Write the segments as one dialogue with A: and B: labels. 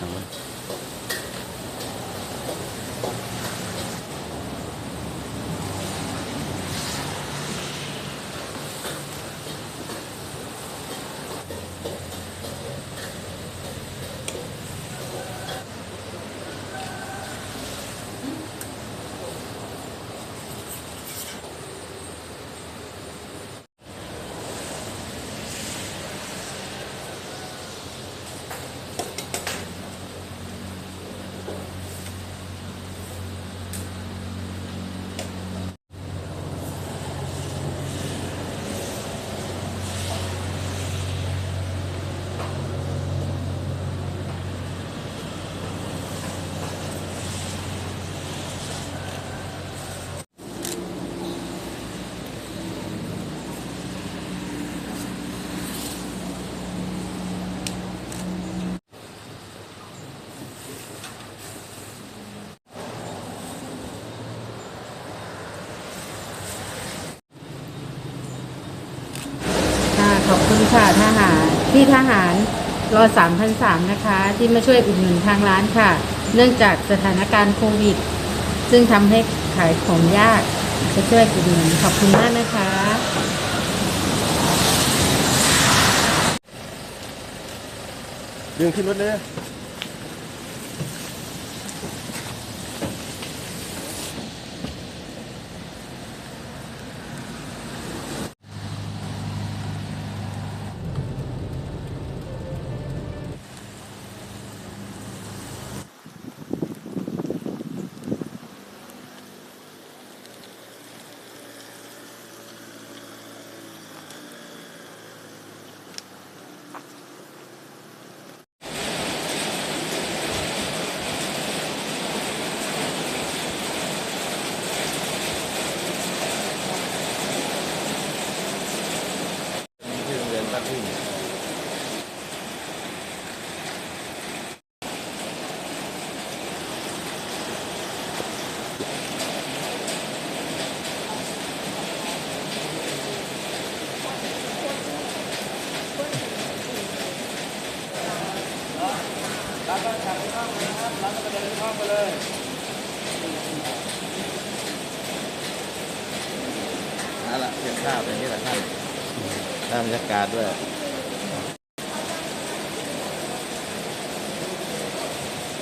A: Definitely. ค่ะทหารพี่ทหารรอสามพันสามนะคะ ที่มาช่วยอุดหนุนทางร้านค่ะ เนื่องจากสถานการณ์โควิด ซึ่งทำให้ขายของยากจะช่วยอุดหนุนขอบคุณมากนะคะ
B: ดึงขึ้นรถเลย รับก็จับที่ห้องนะครับรับก็เดินที่ห้องไปเลยนั่นแหละเก็บภาพอย่างนี้แหละท่านได้บรรยากาศด้วย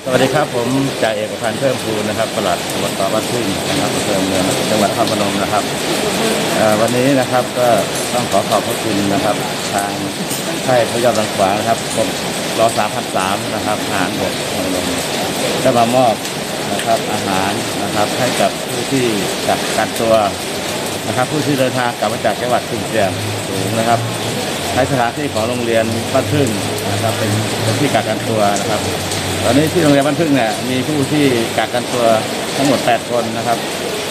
B: สวัสดีครับ ผมจ่าเอกพันธ์เพิ่มพูนนะครับปลัดอบตบ้านทุ่งนะครับอำเภอเมืองจังหวัดนครพนมนะครับวันนี้นะครับก็ต้องขอขอบพระคุณนะครับ ทางค่ายพระยอดรังขวางนะครับผมรอสามพันสามนะครับอาหารบกพนมได้มามอบนะครับอาหารนะครับให้กับผู้ที่กักกันตัวนะครับผู้ที่เดินทางกลับมาจากจังหวัดกรุงเทพสูงนะครับในสถานที่ของโรงเรียนบ้านพึ่งนะครับเป็นเป็นที่กักกันตัวนะครับ ตอนนี้ที่โรงเรียนบ้านพึ่งเนี่ยมีผู้ที่กักกันตัวทั้งหมด 8 คนนะครับ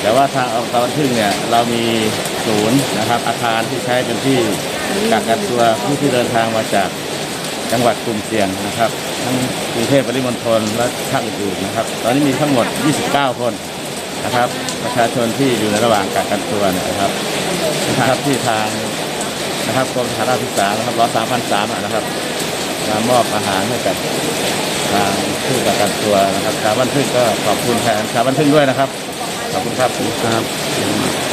B: แต่ว่าทางอบตบ้านพึ่งเนี่ยเรามีศูนย์นะครับ อาคารที่ใช้เป็นที่กักกันตัวผู้ที่เดินทางมาจากจังหวัดกลุ่มเสี่ยงนะครับ ทั้งกรุงเทพปริมณฑลและภาคอื่นๆนะครับ ตอนนี้มีทั้งหมด 29 คนนะครับ ประชาชนที่อยู่ในระหว่างกักกันตัวนะครับนะครับที่ทางนะครับกรมสาธารณสุขษานะครับร้อยสามพันสามนะครับมามอบอาหารให้กับ ทางผู้ประกันตัวนะครับชาวบ้านพึ่งก็ขอบคุณแทนชาวบ้านพึ่งด้วยนะครับ ขอบคุณครับครับ